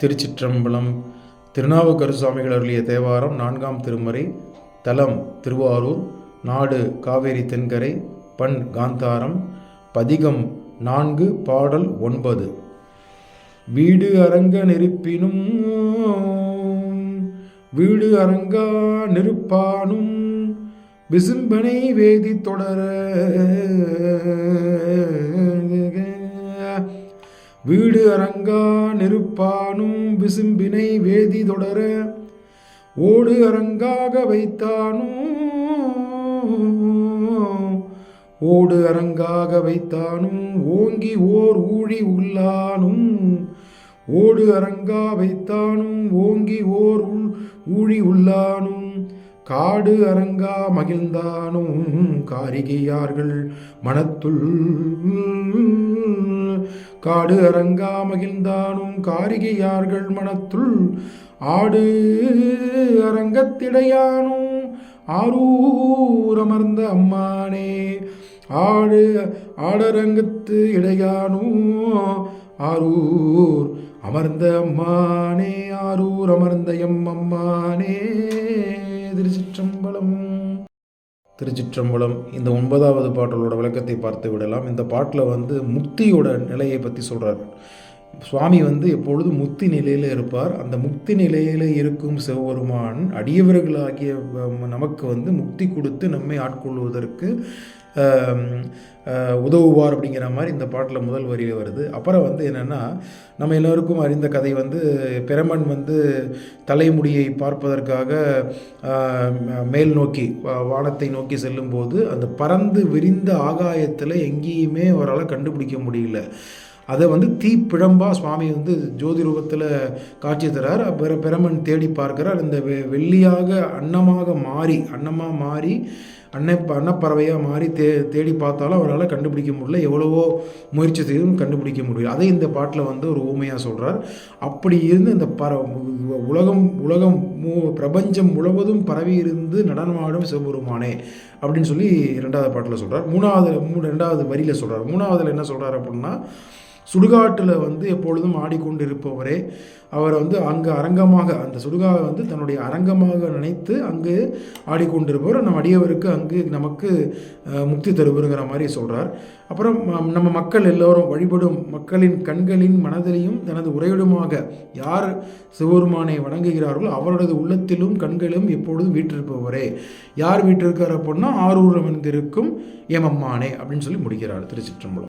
திருச்சிற்றம்பலம் திருநாவுக்கரு சுவாமிகள் அருளிய தேவாரம் நான்காம் திருமறை தலம் திருவாரூர் நாடு காவேரி தென்கரை பண் காந்தாரம் பதிகம் நான்கு பாடல் ஒன்பது. வீடு அரங்க நெருப்பினும் வீடு அரங்கா நெருப்பானும் விசும்பனை வேதி தொடர வீடு அரங்கா நெருப்பானும் விசும்பினை வேதி தொடர ஓடு அரங்காக வைத்தானும் ஓடு அரங்காக வைத்தானும் ஓங்கி ஓர் ஊழி உள்ளானும் ஓடு அரங்கா வைத்தானும் ஓங்கி ஓர் உள் ஊழி உள்ளானும் காடு அரங்கா மகிழ்ந்தானும் காரிகையார்கள் மனத்துள் காடு அரங்கா மகிழ்ந்தானும் காரிகையார்கள் மனத்துள். ஆடு அரங்கத்திடையானும் ஆரூரமர்ந்த அம்மானே. ஆடு ஆடரங்கத்து இடையானும் ஆரூர் அமர்ந்த அம்மானே. ஆரூர் அமர்ந்த எம் அம்மானே. திருச்சிற்றம்பலம். திருச்சிற்றம்பலம் இந்த ஒன்பதாவது பாட்டலோட விளக்கத்தை பார்த்து விடலாம். இந்த பாட்டில் வந்து முக்தியோட நிலையை பற்றி சொல்கிறார் சுவாமி வந்து எப்பொழுதும் முக்தி நிலையில் இருப்பார். அந்த முக்தி நிலையில் இருக்கும் சிவபெருமான் அடியவர்களாகிய நமக்கு வந்து முக்தி கொடுத்து நம்மை ஆட்கொள்வதற்கு உதவுவார் அப்படிங்கிற மாதிரி இந்த பாட்டில் முதல் வரியில் வருது. அப்புறம் வந்து என்னென்னா நம்ம எல்லோருக்கும் அறிந்த கதை வந்து பிரமன் வந்து தலைமுடியை பார்ப்பதற்காக மேல் நோக்கி வானத்தை நோக்கி செல்லும்போது அந்த பறந்து விரிந்த ஆகாயத்தில் எங்கேயுமே அவரால் கண்டுபிடிக்க முடியல. அதை வந்து தீப்பிழம்பாக சுவாமி வந்து ஜோதி ரூபத்தில் காட்சி தரார். பிற பிரமன் தேடி பார்க்கிறார். அந்த வெ வெள்ளியாக அன்னமாக மாறி அன்னமாக மாறி அன்னை அன்னப்பறவையாக மாறி தே தேடி பார்த்தாலும் அவரால் கண்டுபிடிக்க முடியல. எவ்வளவோ முயற்சி செய்தும் கண்டுபிடிக்க முடியல. அதை இந்த பாட்டில் வந்து ஒரு ஊமையாக சொல்கிறார் அப்படி இருந்து இந்த பற உலகம் உலகம் மு பிரபஞ்சம் முழுவதும் பரவி இருந்து நடனமாடும் சிவபெருமானே அப்படின்னு சொல்லி ரெண்டாவது பாட்டில் சொல்கிறார் மூணாவது மூ ரெண்டாவது வரியில் சொல்கிறார் மூணாவதில் என்ன சொல்கிறார் அப்படின்னா சுடுகாட்டில் வந்து எப்பொழுதும் ஆடிக்கொண்டு இருப்பவரே அவரை வந்து அங்கு அரங்கமாக அந்த சுடுகாவை வந்து தன்னுடைய அரங்கமாக நினைத்து அங்கு ஆடிக்கொண்டிருப்பவர். நம் அடியவருக்கு அங்கு நமக்கு முக்தி தருவருங்கிற மாதிரி சொல்கிறார் அப்புறம் நம்ம மக்கள் எல்லோரும் வழிபடும் மக்களின் கண்களின் மனதிலையும் தனது உரையிடுமாக யார் சிவபெருமானை வணங்குகிறார்களோ அவரது உள்ளத்திலும் கண்களிலும் எப்பொழுதும் வீற்றிருப்பவரே. யார் வீட்டிருக்கார் அப்படின்னா ஆரூரம் அமர்ந்திருக்கும் ஏமம்மானே அப்படின்னு சொல்லி முடிக்கிறார் திருச்சிற்றம்பலம்.